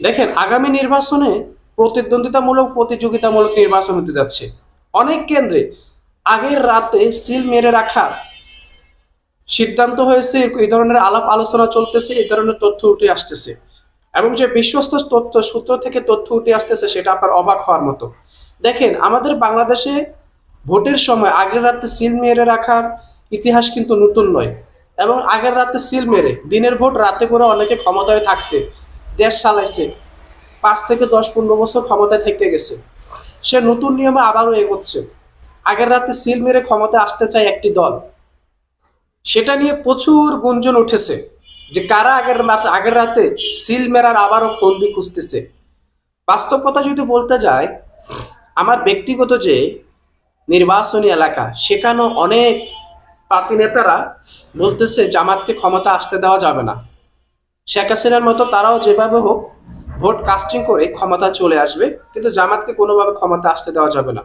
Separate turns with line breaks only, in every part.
দেখেন, আগামী নির্বাচনে প্রতিদ্বন্দ্বিতামূলক, প্রতিযোগিতামূলক নির্বাচন হতে যাচ্ছে। অনেক কেন্দ্রে আগের রাতে সিল মেরে রাখার সিদ্ধান্ত হয়েছে, এই ধরনের আলাপ আলোচনা চলতেছে, এই ধরনের তথ্য উঠে আসতেছে। এবং যে বিশ্বস্ত তথ্য, সূত্র থেকে তথ্য উঠে আসতেছে, সেটা আপনার অবাক হওয়ার মতো। দেখেন, আমাদের বাংলাদেশে ভোটের সময় আগের রাতে সিল মেরে রাখার ইতিহাস কিন্তু নতুন নয়। এবং আগের রাতে সিল মেরে, দিনের ভোট রাতে করে অনেকে ক্ষমতায় থাকছে। দেশ চালাইছে পাঁচ থেকে দশ পনেরো বছর ক্ষমতায় থেকে গেছে। সে নতুন নিয়মে আবারও এগোচ্ছে। আগের রাতে সিল মেরে ক্ষমতায় আসতে চায় একটি দল। সেটা নিয়ে প্রচুর গুঞ্জন উঠেছে যে কারা আগের আগের রাতে সিল মেরার আবারও ফন্দি খুঁজতেছে। বাস্তব কথা যদি বলতে যায় আমার ব্যক্তিগত যে নির্বাচনী এলাকা, সেখানেও অনেক পাতি নেতারা বলতেছে জামাতকে ক্ষমতা আসতে দেওয়া যাবে না। শেখ হাসিনার মতো তারাও যেভাবে হোক ভোট কাস্টিং করে ক্ষমতা চলে আসবে, কিন্তু জামাতকে কোনোভাবে ক্ষমতা আসতে দেওয়া যাবে না।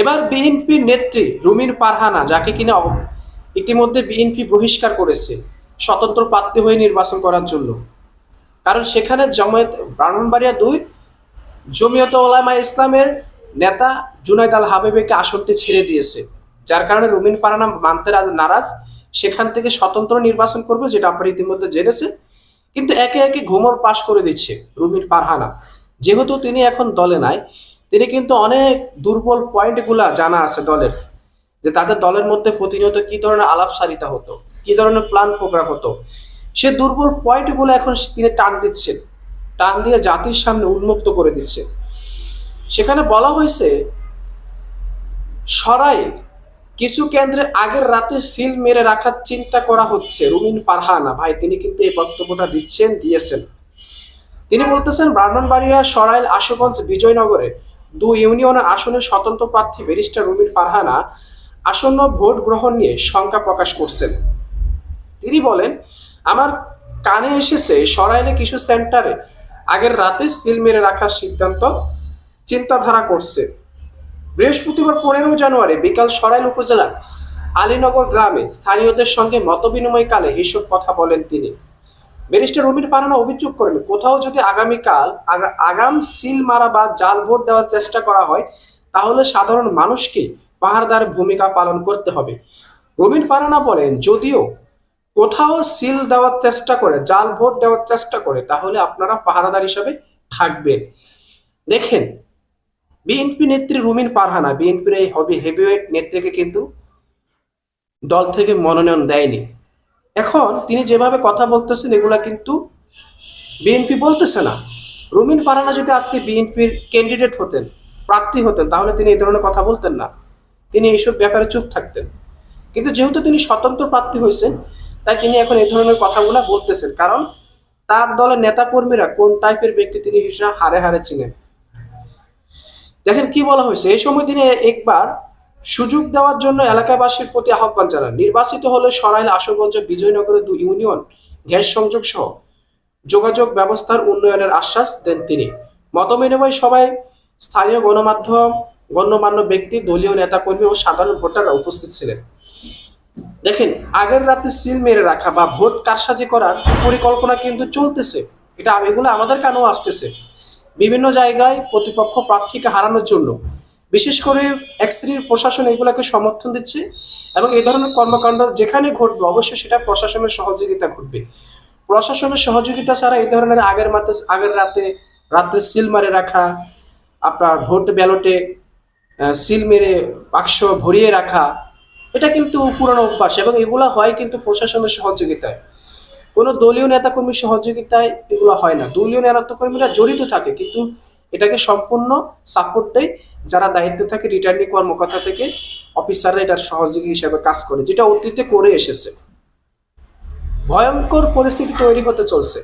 এবার বিএনপির নেত্রী রুমিন পারহানা যাকে কিনা ইতিমধ্যে বিএনপি বহিষ্কার করেছে, স্বতন্ত্র প্রার্থী হয়ে নির্বাচন করার জন্য। কারণ সেখানে জমায়েত ব্রাহ্মণবাড়িয়া দুই, জমিয়ত ওলামা ইসলামের নেতা জুনাইদ আল হাবিবেকে আসনটি ছেড়ে দিয়েছে, যার কারণে রুমিন পারানা মানতে নারাজ। সেখান থেকে স্বতন্ত্র নির্বাচন করবে, যেটা আপনারা ইতিমধ্যে জেনেছে কিন্তু একে একে ঘুমর পাশ করে দিচ্ছে রুমির পারহানা যেহেতু তিনি এখন দলে নাই, তিনি কিন্তু অনেক দুর্বল পয়েন্টগুলা জানা আছে দলের, যে তাদের দলের মধ্যে প্রতিনিয়ত কি ধরনের আলাপসারিতা হতো, কি ধরনের প্ল্যান প্রোগ্রাম হতো। সে দুর্বল পয়েন্টগুলো এখন তিনি টান দিচ্ছেন টান দিয়ে জাতির সামনে উন্মুক্ত করে দিচ্ছে। সেখানে বলা হয়েছে সরাই কিছু কেন্দ্রে আগের রাতে সিল মেরে রাখার চিন্তা করা হচ্ছে। রুমিন ফারহানা, ভাই, তিনি কিন্তু এই বক্তব্যটা দিচ্ছেন, দিয়েছেন। তিনি বলতেছেন, ব্রাহ্মণবাড়িয়া, সরাইল, আশুগঞ্জ, বিজয়নগরে দু ইউনিয়নের আসনে স্বতন্ত্র প্রার্থী ব্যারিস্টার রুমিন ফারহানা আসন্ন ভোট গ্রহণ নিয়ে শঙ্কা প্রকাশ করছেন। তিনি বলেন, আমার কানে এসেছে, সরাইলে কিছু সেন্টারে আগের রাতে সিল মেরে রাখার সিদ্ধান্ত চিন্তাধারা করছে। বৃহস্পতিবার পনেরো জানুয়ারি বিকাল সরাইল উপজেলার আলীনগর গ্রামে স্থানীয়দের সঙ্গে মতবিনিময়কালে এসব কথা বলেন তিনি। ব্যারিস্টার রবির পারানা অভিযোগ করেন, কোথাও যদি আগামীকাল আগা- আগাম সিল মারা বা জাল ভোট দেওয়ার চেষ্টা করা হয়, তাহলে সাধারণ মানুষকে পাহাড়দার ভূমিকা পালন করতে হবে। রবিন পারানা বলেন, যদিও কোথাও সিল দেওয়ার চেষ্টা করে, জাল ভোট দেওয়ার চেষ্টা করে, তাহলে আপনারা পাহারাদার হিসাবে থাকবেন। দেখেন বিএনপি নেত্রী রুমিন পারহানা, বিএনপির এই হবি হেভিওয়েট নেত্রীকে কিন্তু দল থেকে মনোনয়ন দেয়নি। এখন তিনি যেভাবে কথা বলতেছেন, এগুলা কিন্তু বিএনপি বলতেছে না। রুমিন পারহানা যদি আজকে বিএনপির ক্যান্ডিডেট হতেন, প্রার্থী হতেন, তাহলে তিনি এই ধরনের কথা বলতেন না। তিনি এইসব ব্যাপারে চুপ থাকতেন। কিন্তু যেহেতু তিনি স্বতন্ত্র প্রার্থী হয়েছেন, তাই তিনি এখন এই ধরনের কথাগুলো বলতেছেন। কারণ তার দলের নেতাকর্মীরা কোন টাইপের ব্যক্তি তিনি হিসেবে হারে হারে চিনেন? দেখেন কি বলা হয়েছে? এই সময় তিনি একবার সুযোগ দেওয়ার জন্য এলাকাবাসীর প্রতি আহ্বান জানান। নির্বাচিত হলে সরাইল, আশুগঞ্জ বিজয়নগরের দুই ইউনিয়ন গ্যাস সংযোগ সহ যোগাযোগ ব্যবস্থার উন্নয়নের আশ্বাস দেন তিনি। মতবিনিময় সভায় স্থানীয় গণমাধ্যম, গণ্যমান্য ব্যক্তি, দলীয় নেতাকর্মী ও সাধারণ ভোটাররা উপস্থিত ছিলেন। দেখেন, আগের রাতে সিল মেরে রাখা বা ভোট কারসাজি করার পরিকল্পনা কিন্তু চলতেছে। এটা এগুলো আমাদের কানেও আসতেছে? বিভিন্ন জায়গায় প্রতিপক্ষ প্রার্থীকে হারানোর জন্য। বিশেষ করে এক শ্রেণির প্রশাসন এগুলোকে সমর্থন দিচ্ছে এবং এই ধরনের কর্মকাণ্ড যেখানে ঘটবে, অবশ্যই সেটা প্রশাসনের সহযোগিতা ঘটবে। প্রশাসনের সহযোগিতা ছাড়া এই ধরনের আগের মাতে আগের রাতে রাত্রে সিল মারে রাখা, আপনার ভোট ব্যালটে সিল মেরে বাক্স ভরিয়ে রাখা, এটা কিন্তু পুরনো অভ্যাস এবং এগুলো হয় কিন্তু প্রশাসনের সহযোগিতায়। কোনো দলীয় নেতাকর্মীর সহযোগিতায় এগুলো হয় না। দলীয় নেতাকর্মীরা জড়িত থাকে, কিন্তু এটাকে সম্পূর্ণ সাপোর্ট দেয় যারা দায়িত্বে থাকে রিটার্নিং কর্মকর্তা থেকে অফিসাররা এটার সহযোগী হিসেবে কাজ করে, যেটা অতীতে করে এসেছে। ভয়ঙ্কর পরিস্থিতি তৈরি হতে চলছে।